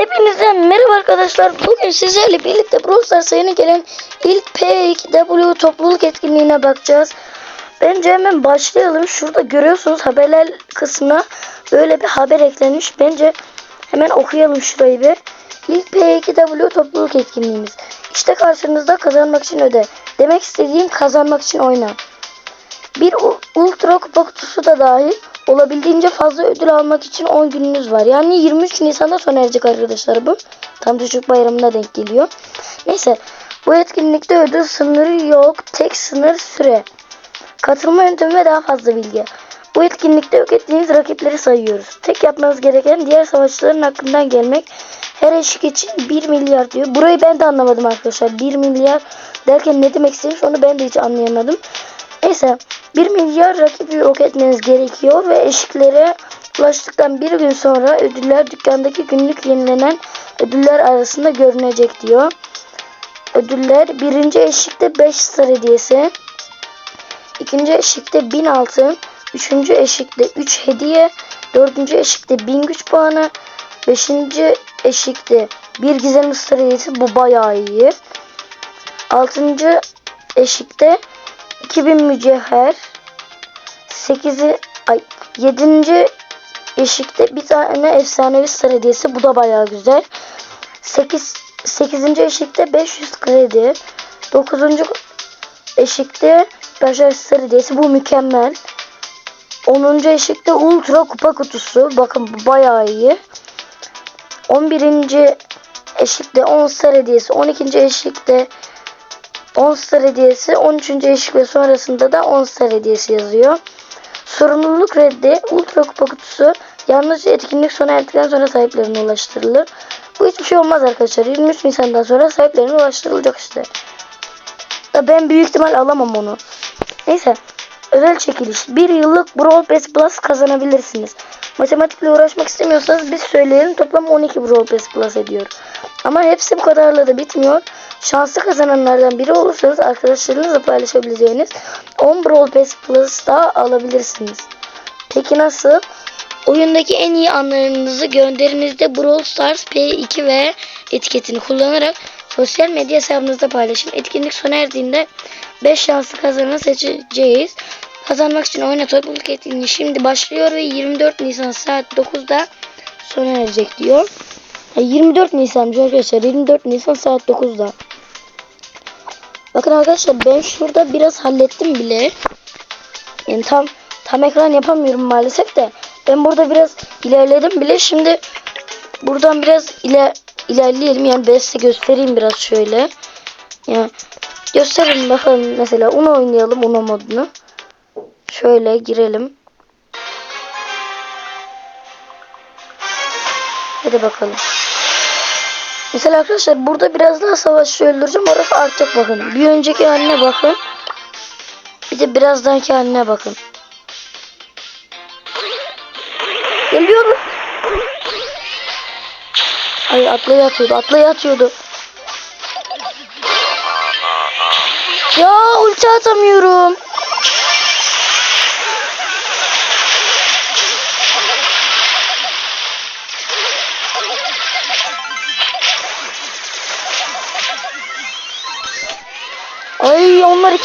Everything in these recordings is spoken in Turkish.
Hepinize merhaba arkadaşlar. Bugün sizlerle birlikte Brawl Stars'a yeni gelen ilk P2W topluluk etkinliğine bakacağız. Bence hemen başlayalım. Şurada görüyorsunuz haberler kısmına böyle bir haber eklenmiş. Bence hemen okuyalım şurayı bir. İlk P2W topluluk etkinliğimiz. İşte karşınızda kazanmak için öde. Demek istediğim kazanmak için oyna. Bir ultra kupa kutusu da dahil olabildiğince fazla ödül almak için 10 gününüz var. Yani 23 Nisan'da sona erecek arkadaşlar bu. Tam çocuk bayramına denk geliyor. Neyse bu etkinlikte ödül sınırı yok. Tek sınır süre. Katılma yöntemi ve daha fazla bilgi. Bu etkinlikte yok ettiğiniz rakipleri sayıyoruz. Tek yapmanız gereken diğer savaşçıların hakkından gelmek. Her eşik için 1 milyar diyor. Burayı ben de anlamadım arkadaşlar. 1 milyar derken ne demek istemiş onu ben de hiç anlayamadım. Neyse 1 milyar rakibi yok etmeniz gerekiyor ve eşiklere ulaştıktan bir gün sonra ödüller dükkandaki günlük yenilenen ödüller arasında görünecek diyor. Ödüller birinci eşikte 5 star hediyesi. ikinci eşikte 1000 altın. Üçüncü eşikte 3 hediye. Dördüncü eşikte 1000 güç puanı. Beşinci eşikte bir gizemli star hediyesi. Bu bayağı iyi. Altıncı eşikte 2000 mücevher. 8'i ay 7. eşikte bir tane efsanevi star hediyesi. Bu da bayağı güzel. 8 8. eşikte 500 kredi. 9. eşikte başarı star hediyesi. Bu mükemmel. 10. eşikte ultra kupa kutusu. Bakın bu bayağı iyi. 11. eşikte 10 star hediyesi. 12. eşikte 10 star hediyesi. 13. eşik ve sonrasında da 10 star hediyesi yazıyor. Sorumluluk reddi. Ultra kupa kutusu. Yalnızca etkinlik sona erdikten sonra sahiplerine ulaştırılır. Bu hiçbir şey olmaz arkadaşlar. 23 Nisan'dan sonra sahiplerine ulaştırılacak işte. Ben büyük ihtimal alamam onu. Neyse. Özel çekiliş. Bir yıllık Brawl Pass Plus kazanabilirsiniz. Matematikle uğraşmak istemiyorsanız biz söyleyelim. Toplam 12 Brawl Pass Plus ediyor. Ama hepsi bu kadarla da bitmiyor. Şanslı kazananlardan biri olursanız arkadaşlarınızla paylaşabileceğiniz 10 Brawl Pass Plus daha alabilirsiniz. Peki nasıl? Oyundaki en iyi anlarınızı gönderinizde Brawl Stars P2 ve etiketini kullanarak sosyal medya hesabınızda paylaşın. Etkinlik sona erdiğinde 5 şanslı kazananı seçeceğiz. Kazanmak için oyna topluluk etkinliği şimdi başlıyor ve 24 Nisan saat 9'da sona erecek diyor. Ha, 24 Nisan'mış arkadaşlar. 24 Nisan saat 9'da. Bakın arkadaşlar ben şurada biraz hallettim bile. Yani tam tam ekran yapamıyorum maalesef de. Ben burada biraz ilerledim bile. Şimdi buradan biraz iler ilerleyelim. Yani ben size göstereyim biraz şöyle. Yani gösterelim bakalım mesela Uno oynayalım Uno modunu. Şöyle girelim. Hadi bakalım. Mesela arkadaşlar burada biraz daha savaşçı öldüreceğim. Orası artacak bakın. Bir önceki haline bakın. Bir de birazdanki haline bakın. Geliyorum. Ay atlaya atıyordu. Atlaya atıyordu. Ya ulti atamıyorum.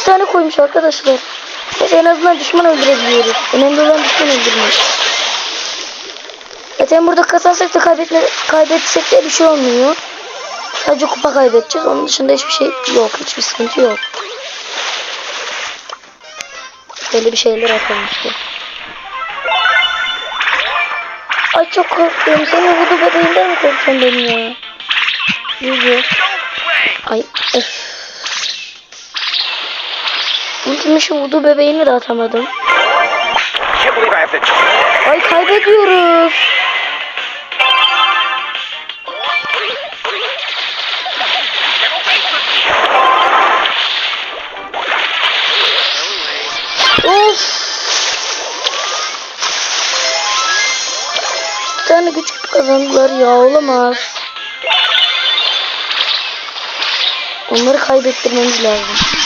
Tane koymuş arkadaşlar. Neyse en azından düşman öldürebiliyoruz. Önemli olan düşman öldürmek. Zaten burada kazansak da kaybetme, kaybetsek de bir şey olmuyor. Sadece kupa kaybedeceğiz. Onun dışında hiçbir şey yok. Hiçbir sıkıntı yok. Böyle bir şeyler işte. Ay çok korkuyorum. Senin vudu bebeğinden mi korkuyorsun benim ya? Yürü. Ay öf. Ultimin şu vudu bebeğini de atamadım. Ay kaybediyoruz. Of. Bir tane güç kazandılar ya olamaz. Onları kaybettirmemiz lazım.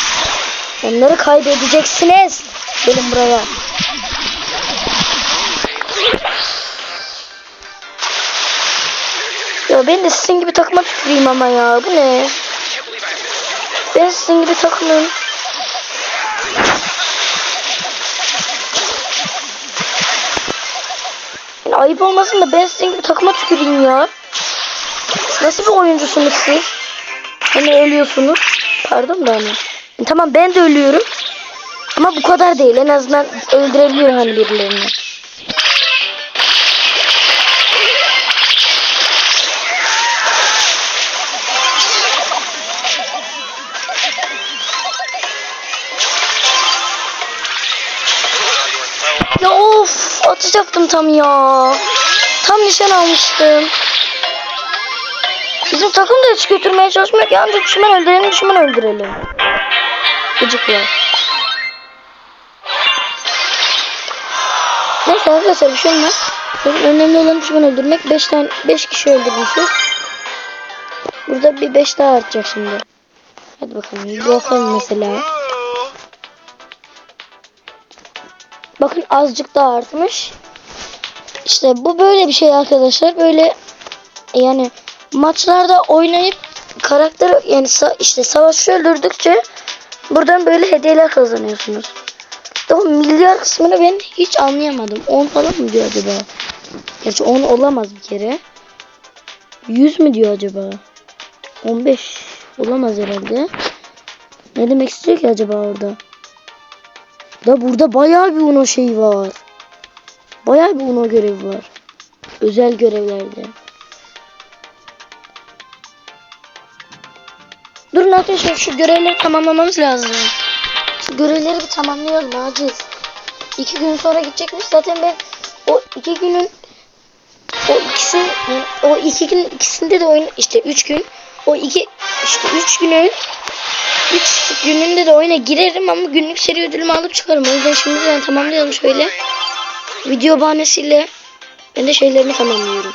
Onları kaybedeceksiniz. Gelin buraya. Ya ben de sizin gibi takıma tüküreyim ama ya. Bu ne? Ben sizin gibi takımım. Yani ayıp olmasın da ben sizin gibi takıma tüküreyim ya. Nasıl bir oyuncusunuz siz? Hani ölüyorsunuz. Pardon da hani. Tamam ben de ölüyorum. Ama bu kadar değil. En azından öldürebiliyor hani birilerini. Ya of atacaktım tam ya. Tam nişan almıştım. Bizim takım da hiç götürmeye çalışmıyor ki ancak düşman öldürelim düşman öldürelim. Gıcıklar. Neyse arkadaşlar bir şey olmaz. Benim önemli olan düşman öldürmek. 5 tane 5 kişi öldürmüşüz. Burada bir 5 daha artacak şimdi. Hadi bakalım bakalım mesela. Bakın azıcık daha artmış. İşte bu böyle bir şey arkadaşlar. Böyle yani maçlarda oynayıp karakter yani sa- işte savaşı öldürdükçe buradan böyle hediyeler kazanıyorsunuz. O milyar kısmını ben hiç anlayamadım. 10 falan mı diyor acaba? Gerçi 10 olamaz bir kere. 100 mü diyor acaba? 15 olamaz herhalde. Ne demek istiyor ki acaba orada? Da burada bayağı bir Uno şey var. Bayağı bir Uno görevi var. Özel görevlerde. Arkadaşlar şu görevleri tamamlamamız lazım. Şu görevleri bir tamamlayalım acil. İki gün sonra gidecekmiş. Zaten ben o iki günün o ikisi o iki gün ikisinde de oyun işte üç gün o iki işte üç günün üç gününde de oyuna girerim ama günlük seri ödülümü alıp çıkarım. O yüzden şimdiden tamamlayalım şöyle. Video bahanesiyle ben de şeylerini tamamlıyorum.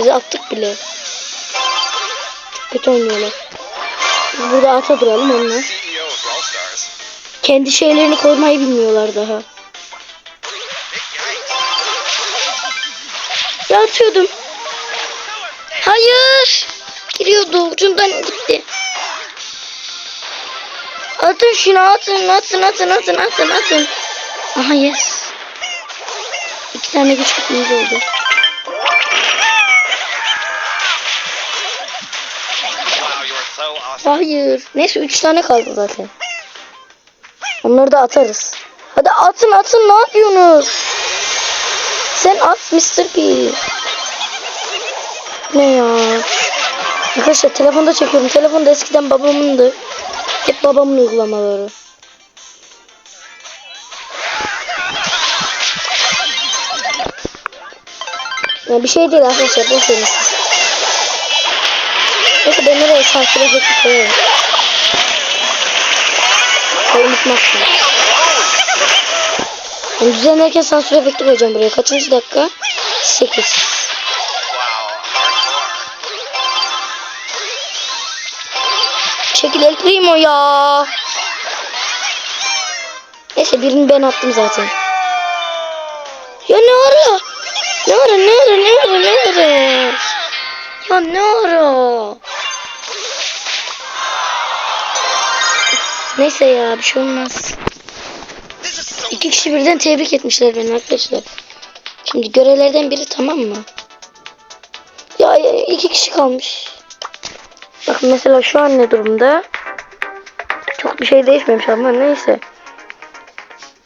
Bizi attık bile. Çok kötü oynuyorlar. Biz burada ata duralım onlar. Kendi şeylerini korumayı bilmiyorlar daha. Ya atıyordum. Hayır. Giriyordu. Ucundan gitti. Atın şunu atın atın atın atın atın atın. Aha yes. İki tane güç bitmemiz oldu. Hayır. Neyse 3 tane kaldı zaten. Onları da atarız. Hadi atın atın ne yapıyorsunuz? Sen at Mr. P. Ne ya? Arkadaşlar telefonda çekiyorum. Telefon da eskiden babamındı. Hep babamın uygulamaları. Ya bir şey değil arkadaşlar. Boş verin siz. Neyse ben nereye sansür efekti koyarım. Hayır unutmazsın. Ben düzenlerken sansür efekti koyacağım buraya. Kaçıncı dakika? 8. Wow, hardcore. Çekil El Primo ya. Neyse birini ben attım zaten. Ya ne ara? Ne ara ne ara ne ara ne ara? Ya ne ara? Neyse ya bir şey olmaz. İki kişi birden tebrik etmişler beni arkadaşlar. Şimdi görevlerden biri tamam mı? Ya, iki kişi kalmış. Bakın mesela şu an ne durumda? Çok bir şey değişmemiş ama neyse.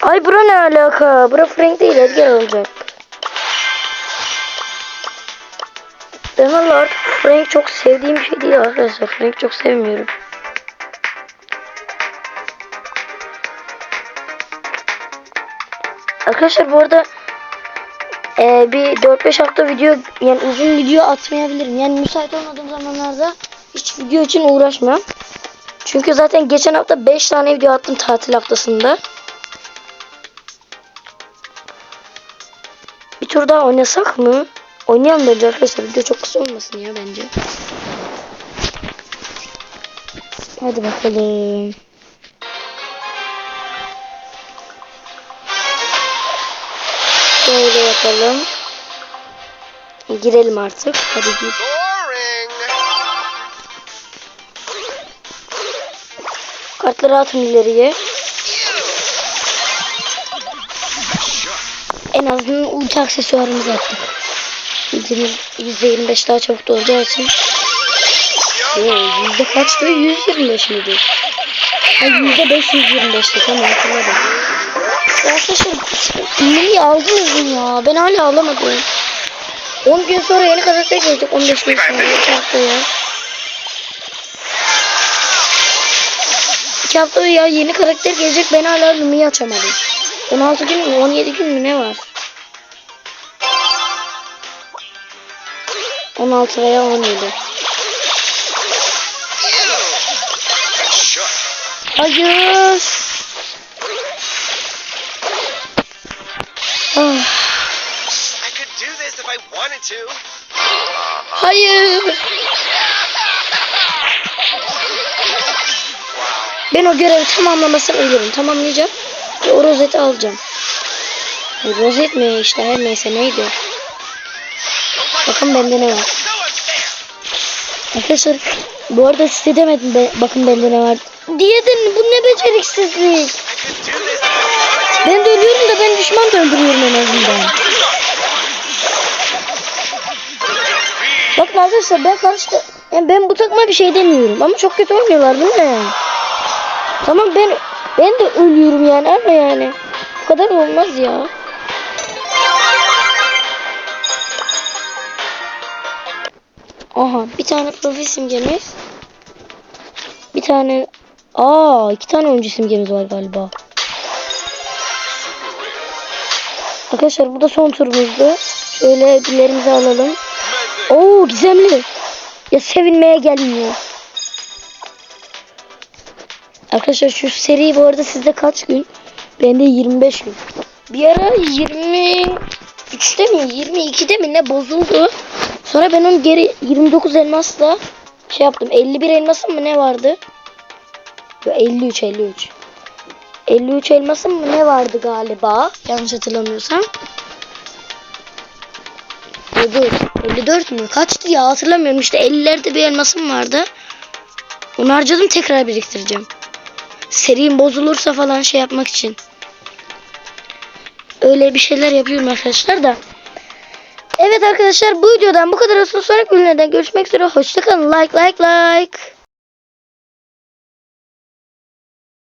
Ay bura ne alaka? Bura Frank değil Edgar olacak. Ben valla artık Frank çok sevdiğim bir şey değil arkadaşlar. Frank çok sevmiyorum. Arkadaşlar bu arada e, bir 4-5 hafta video yani uzun video atmayabilirim. Yani müsait olmadığım zamanlarda hiç video için uğraşmam. Çünkü zaten geçen hafta 5 tane video attım tatil haftasında. Bir tur daha oynasak mı? Oynayalım bence arkadaşlar. Video çok kısa olmasın ya bence. Hadi bakalım. Şöyle yapalım. Girelim artık. Hadi gir. Kartları atın ileriye. En azından ulti aksesuarımızı attık. Ultimiz %25 daha çabuk olacağı için. Yüzde kaçtı? 125 miydi? Ha, yüzde 525'ti tamam hatırladım. Ya arkadaşlar Mini aldınız mı ya? Ben hala alamadım. 10 gün sonra yeni karakter gelecek 15 gün sonra. İki haftaya. İki hafta ya yeni karakter gelecek ben hala Lumi'yi açamadım. 16 gün mü 17 gün mü ne var? 16 veya 17. Sure. Hayır. Hayır. Ben o görevi tamamlamasını ölürüm. Tamamlayacağım. Ve o rozeti alacağım. Rozet mi işte her neyse neydi. Bakın bende ne var. Arkadaşlar bu arada size demedim be, bakın bende ne var. Diyedin bu ne beceriksizlik. Ben de ölüyorum da ben düşman da öldürüyorum en azından. Bakın arkadaşlar ben karıştı. Yani ben bu takıma bir şey demiyorum ama çok kötü oynuyorlar bu ne? Tamam ben ben de ölüyorum yani ama yani bu kadar olmaz ya. Aha bir tane profil simgemiz. Bir tane Aa iki tane oyuncu simgemiz var galiba. Arkadaşlar bu da son turumuzdu. Şöyle ödüllerimizi alalım. Oo gizemli. Ya sevinmeye gelmiyor. Arkadaşlar şu seri bu arada sizde kaç gün? Bende 25 gün. Bir ara 23'te mi 22'de mi ne bozuldu. Sonra ben onu geri 29 elmasla şey yaptım. 51 elmasım mı ne vardı? Yo, 53 53. 53 elmasım mı ne vardı galiba? Yanlış hatırlamıyorsam. Dur. 54 mü? Kaçtı ya hatırlamıyorum. İşte 50'lerde bir elmasım vardı. Onu harcadım tekrar biriktireceğim. Serim bozulursa falan şey yapmak için. Öyle bir şeyler yapıyorum arkadaşlar da. Evet arkadaşlar bu videodan bu kadar olsun. Sonraki bölümlerden görüşmek üzere. Hoşçakalın. Like like like.